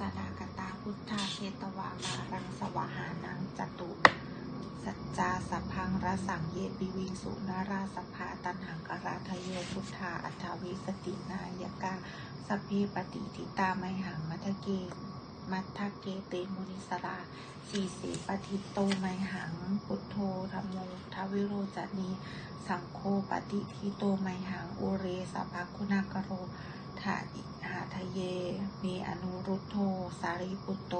สดากตาพุทธาเชตวามารังสวหานังจตุ สัจจาสัพพังระสังเยปิวิงสุนาราสภาตันหังกราทโยพุทธาอัฏฐวิสตินายกาสพเพปฏิทิตาไมหังมัทเกมัทเกเตมุนิสราสีสีปฏิโตไมหัง พุทโธธรรมโมทวิโรจนี สังโฆปฏิทิโตไมหัง อุเรสัพพคุณากโร ทาอิหาทะเย มีอนุรุทโธสารีปุตโต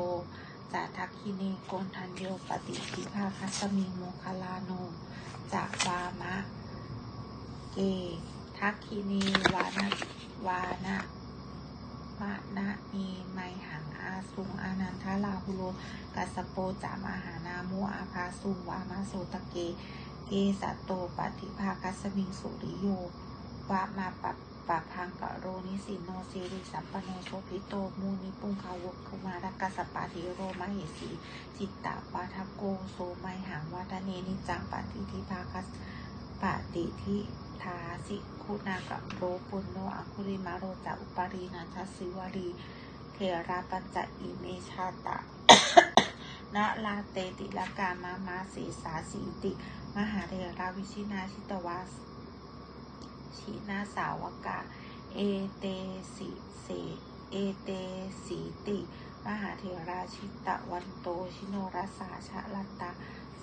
จาทักคินีโกนทันโยปฏิทิภาคัสมิงโมคลาโนจากวามะ เก ทักคินีวานะวานะวานะมีไมหังอาสุงอานันทาลาหุโลกัสโปจามอาหานามุอาภาสุวามาโสตะเก เกสัตโตปฏิภาคัสมิงสุริโยวะมาปะ ปะพังกะโรนิสินโนสิริสัมปโนโชพิโตมูนิปุงคาวกคุมารกัสสปาติโรมะเหสีจิตตะปาทโกโสไมหังวัฒเนนิจังปฏิทิภาคัสปฏิทิทาสิคุณากะโรปุณโนอคุริมาโรจะอุปารีนันทสิวารีเทราปัญจอิเมชาตะนะลาเตติลกามามาสีสาสีติ มหาเถราวิชินาชิตวาส ชินาสาวกะ เอเตสิเสเอเตสีติ มหาเถราชิตะวันโตชิโนรสาชะลันตา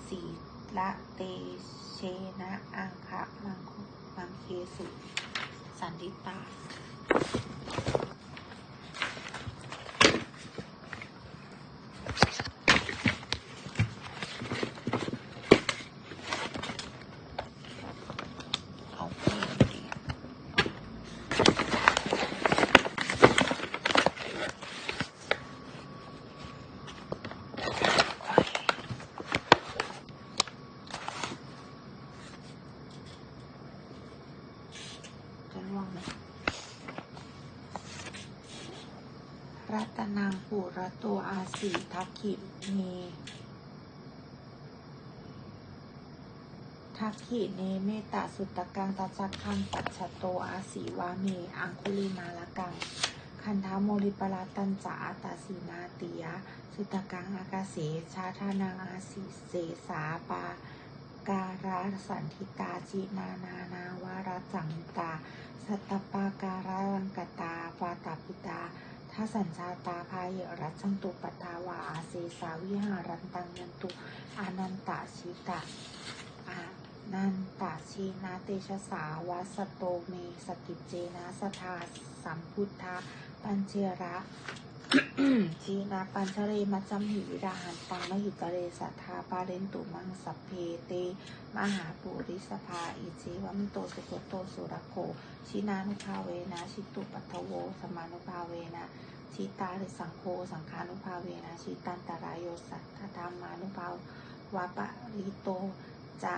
สีละเตเชนะอังคะมังคุมังเคสุ สันติตาไปดี จะ รัตนังปุระโตอาสีทักขิเน ทักขิเนเมตตาสุตตะกังตัสสะคังปัจฉโตอาสีวาเม อังคุลิมาละกัง คันทาโมริปลาตันจาอาตาสีนาติยสุตตะกังอากาเสชาทานังอาสีเสสาปาการาสันทิตาจินานานาวาระจังตา สัตตปาการาลังกตาวาตาปิตาทัสัญชาตาพายรัชันตุปตาวาอาเซสาวิหารันตังยันตุ อานันตาชิตา นันตาชีนาเตชะสาวาสโตเมสกิจเจนะสทาสัมพุทธาปัญเจระชีนาปัญชเรมัจจำหิวิราหันตังมหิตเรสัทธาปาเรนตุมังสัพเพเต มหาปุริสภาอิจิวัมโตสุโกโตสุรโคชินานุภาเวนะชิตุปัทโวสมานุภาเวนะชิตาริสังโฆสังขานุภาเวนะชิตันตรายโยสัทธธรรมานุภาวาปะริโตจะ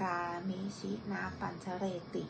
รามิชินาปัญชเรติ